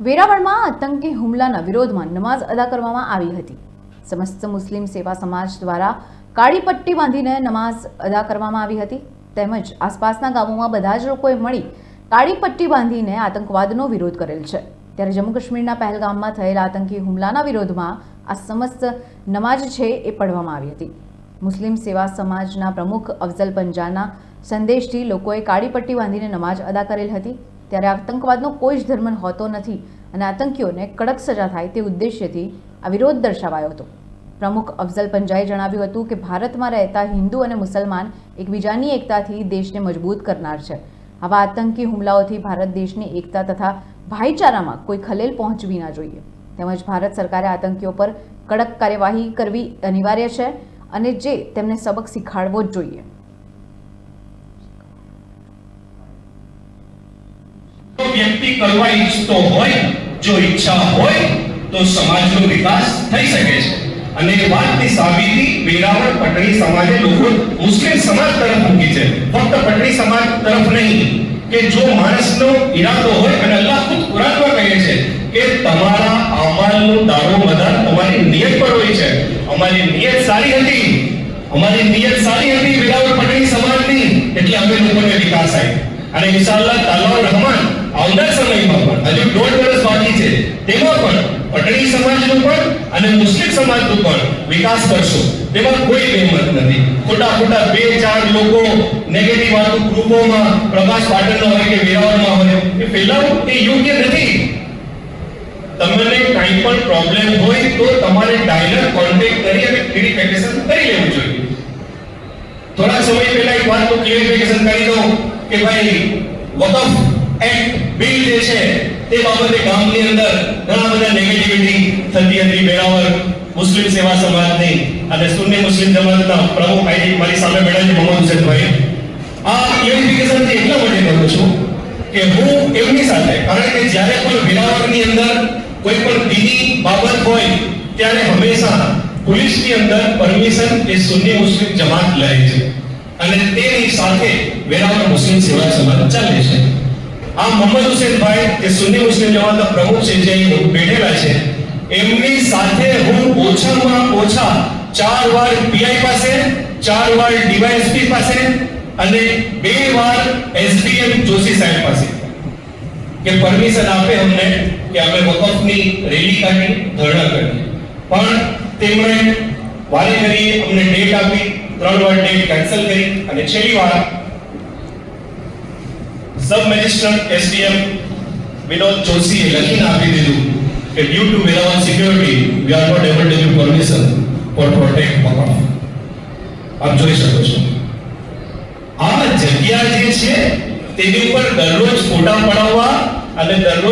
વેરાવળમાં આતંકી હુમલાના વિરોધમાં નમાઝ અદા કરવામાં આવી હતી. સમસ્ત મુસ્લિમ સેવા સમાજ દ્વારા કાળી પટ્ટી બાંધીને નમાઝ અદા કરવામાં આવી હતી. તેમજ આસપાસના ગામોમાં બધા જ લોકોએ મળી કાળી પટ્ટી બાંધીને આતંકવાદનો વિરોધ કરેલ છે. ત્યારે જમ્મુ કાશ્મીરના પહેલગામમાં થયેલા આતંકી હુમલાના વિરોધમાં આ સમસ્ત નમાઝ છે એ પઢવામાં આવી હતી. મુસ્લિમ સેવા સમાજના પ્રમુખ અફઝલ પંજાના સંદેશથી લોકોએ કાળી પટ્ટી બાંધીને નમાઝ અદા કરેલ હતી. ત્યારે આતંકવાદનો કોઈ જ ધર્મ હોતો નથી અને આતંકીઓને કડક સજા થાય તે ઉદ્દેશ્યથી આ વિરોધ દર્શાવાયો હતો. પ્રમુખ અફઝલ પંજાએ જણાવ્યું હતું કે ભારતમાં રહેતા હિન્દુ અને મુસલમાન એકબીજાની એકતાથી દેશને મજબૂત કરનાર છે. આવા આતંકી હુમલાઓથી ભારત દેશની એકતા તથા ભાઈચારામાં કોઈ ખલેલ પહોંચવી ના જોઈએ. તેમજ ભારત સરકારે આતંકીઓ પર કડક કાર્યવાહી કરવી અનિવાર્ય છે અને જે તેમને સબક શીખવાડવો જ જોઈએ. વ્યક્તિ કરવા ઈચ્છતો હોય, જો ઈચ્છા હોય, તો સમાજનો વિકાસ થઈ શકે છે. અને વાતની સાબિતી વેરાવળ પટણી સમાજે લોકો મુસ્લિમ સમાજ તરફ મૂકી છે. ફક્ત પટણી સમાજ તરફ નહીં, કે જો માણસનો ઈરાદો હોય, અને અલ્લાહ ખુદ કુરાનમાં કહે છે કે તમારા અમાલનો દારો મદાર તમારી નિયત પર હોય છે. અમારી નિયત સારી હતી. અમારી નિયત સારી હતી વેરાવળ પટણી સમાજની. એટલે અમે લોકોને વિકાસ આવી અને ઇન્શાઅલ્લાહ તાલાઉ રહેમાન આવનાર સમયમાં પણ, હજુ દોઢ વર્ષ બાકી છે, તેમાં પણ પટણી સમાજનું પણ અને મુસ્લિમ સમાજનું પણ વિકાસ કરશો. તેમાં કોઈ બેમત નથી. ખોટા ખોટા બે ચાર લોકો નેગેટિવ વાતો ગ્રુપોમાં પ્રવાસ પાટણમાં હોય કે વેરાવળમાં હોય, એ ફેલાવું, એ યોગ્ય નથી. તમને કંઈ પણ પ્રોબ્લેમ હોય તો તમારે ડાયલર કોન્ટેક્ટ કરી અને ક્લિયરિફિકેશન કરી લેવું જોઈએ. થોડા સમય પહેલા એક વાતનું ક્લિયરિફિકેશન કરી દઉં કે ભાઈ, વકફ એક્ટ બિલ જે છે, તે બાબતે ગામની અંદર ઘણા બધા નેગેટિવિટી થતી હતી, બેરાવર મુસ્લિમ સેવા સમાજની. અને શૂન્ય મુસ્લિમ જમાતના પ્રમુખ આઈ મારી સામે બેઠા છે, મોહમ્મદ હુસેનભાઈ. આ ક્લિયરિફિકેશન એટલા માટે કરું છું કે હું એમની સાથે, કારણ કે જ્યારે પણ વેરાવળની અંદર કોઈ પણ દીની બાબત હોય, ત્યારે હંમેશા પોલીસની અંદર પરમિશન એ સુન્ની મુસ્લિમ જમાત લે છે. અને તેની સાથે વેરાવળ મુસ્લિમ સેવા સમાજ ચાલે છે. આ મોહમ્મદ હુસેનભાઈ, જે સુન્ની મુસ્લિમ જમાતના પ્રમુખ છે, જે બેઠેલા છે, એમની સાથે હું ઓછામાં ઓછા ચાર વાર પીઆઈ પાસે, ચાર વાર ડીવાયએસપી પાસે અને બે વાર એસડીએમ જોશી સાહેબ પાસે. કે પરમિશન આપે અમને કે અમે વકફની રેલી કાઢી, ધરણા કરીએ પણ તેમણે વારે ઘડીએ અમને ડેટ આપી, ત્રણ વાર ડેટ કેન્સલ કરી અને છેલ્લી વાર સબ મેજિસ્ટ્રેટ એસડીએમ વિનોદ જોશીએ લખીને આપી દીધું કે due to Veraval security we are not able to give permission for protect મકાન આપ જોઈ શકો છો. આ જગ્યા જે છે, તેની ઉપર દરરોજ ફોટા પડાવવા અને દરરોજ